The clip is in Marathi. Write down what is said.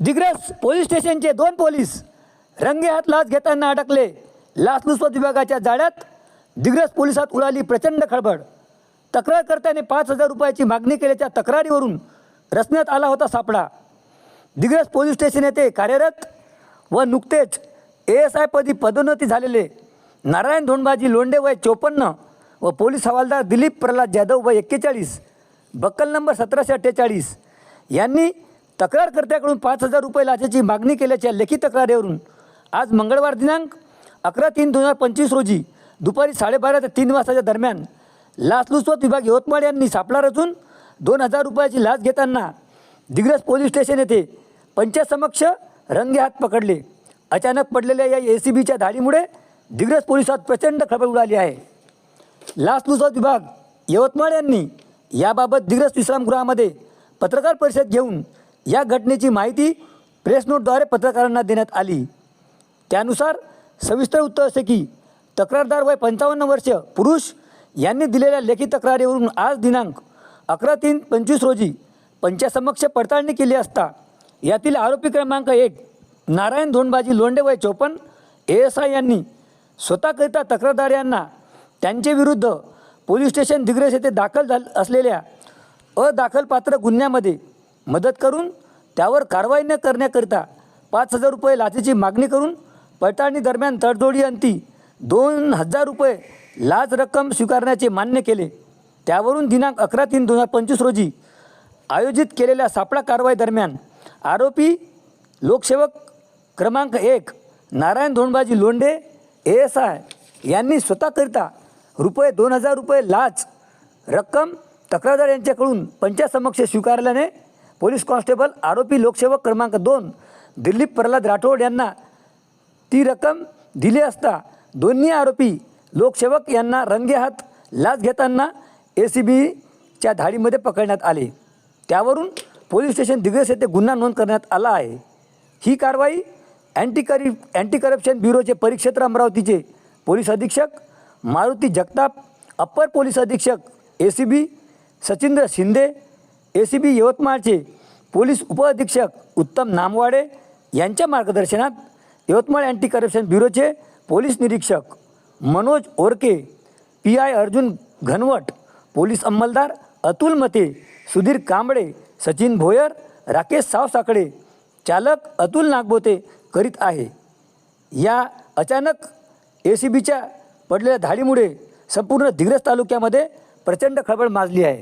दिग्रस पोलीस स्टेशनचे दोन पोलीस रंगे हात लाच घेताना अडकले. लाचलुचपत विभागाच्या जाळ्यात दिग्रस पोलिसात उडाली प्रचंड खळबळ. तक्रारकर्त्याने पाच हजार रुपयाची मागणी केल्याच्या तक्रारीवरून रचण्यात आला होता सापडा दिग्रस पोलीस स्टेशन येथे कार्यरत व नुकतेच ए एस आय पदी पदोन्नती झालेले नारायण धोंडबाजी लोंडे वय चोपन्न व पोलीस हवालदार दिलीप प्रल्हाद जाधव वय एक्केचाळीस बक्कल नंबर सतराशे अठ्ठेचाळीस यांनी तक्रारकर्त्याकडून पाच हजार रुपये लाचेची मागणी केल्याच्या लेखी तक्रारीवरून आज मंगळवार दिनांक अकरा तीन दोन हजार पंचवीस रोजी दुपारी साडेबारा ते तीन वाजताच्या दरम्यान लाचलुचपत विभाग यवतमाळ यांनी सापळा रचून दोन हजार रुपयाची लाच घेताना दिग्रस पोलीस स्टेशन येथे पंचासमक्ष रंगेहात पकडले. अचानक पडलेल्या या ए सी बीच्या धाडीमुळे दिग्रस पोलिसात प्रचंड खळबळ उडाली आहे. लाचलुचपत विभाग यवतमाळ यांनी याबाबत दिग्रस विश्रामगृहामध्ये पत्रकार परिषद घेऊन या घटनेची माहिती प्रेस नोटद्वारे पत्रकारांना देण्यात आली. त्यानुसार सविस्तर उत्तर असे की तक्रारदार वय पंचावन्न वर्ष पुरुष यांनी दिलेल्या लेखी तक्रारीवरून आज दिनांक अकरा तीन पंचवीस रोजी पंचासमक्ष पडताळणी केली असता यातील आरोपी क्रमांक एक नारायण धोंडबाजी लोंडे वय चोपन्न ए एस आय यांनी स्वतःकरिता तक्रारदार यांना त्यांचे विरुद्ध पोलीस स्टेशन दिग्रेस येथे दाखल झाल असलेल्या अदाखलपात्र गुन्ह्यामध्ये मदत करून त्यावर कारवाई न करण्याकरिता पाच हजार रुपये लाचेची मागणी करून पडताळणी दरम्यान तडजोडी अंती दोन हजार रुपये लाच रक्कम स्वीकारण्याचे मान्य केले. त्यावरून दिनांक अकरा तीन दोन हजार पंचवीस रोजी आयोजित केलेल्या सापळा कारवाई दरम्यान आरोपी लोकसेवक क्रमांक एक Narayan Dhondbaji Londhe A S I यांनी स्वतःकरिता रुपये दोन हजार रुपये लाच रक्कम तक्रारदार यांच्याकडून पंचासमक्ष स्वीकारल्याने पोलीस कॉन्स्टेबल आरोपी लोकसेवक क्रमांक दोन दिलीप प्रल्हाद राठोड यांना ती रक्कम दिली असता दोन्ही आरोपी लोकसेवक यांना रंगेहात लाच घेताना ए सी बीच्या धाडीमध्ये पकडण्यात आले. त्यावरून पोलीस स्टेशन दिग्रस येथे गुन्हा नोंद करण्यात आला आहे. ही कारवाई अँटी करी अँटी करप्शन ब्युरोचे परिक्षेत्र अमरावतीचे पोलीस अधीक्षक मारुती जगताप अप्पर पोलीस अधीक्षक A C B Sachindra Shinde A C B यवतमाळचे पोलीस उपअधीक्षक उत्तम नामवाडे यांच्या मार्गदर्शनात यवतमाळ अँटी करप्शन ब्युरोचे पोलीस निरीक्षक Manoj Orke P I Arjun Ghanwat police अंमलदार Atul Mate Sudhir Kamble Sachin Bhoyar Rakesh सावसाकडे चालक अतुल नागबोते करीत आहे. या अचानक ए सी बीच्या पडलेल्या धाडीमुळे संपूर्ण दिग्रस तालुक्यामध्ये प्रचंड खळबळ माजली आहे.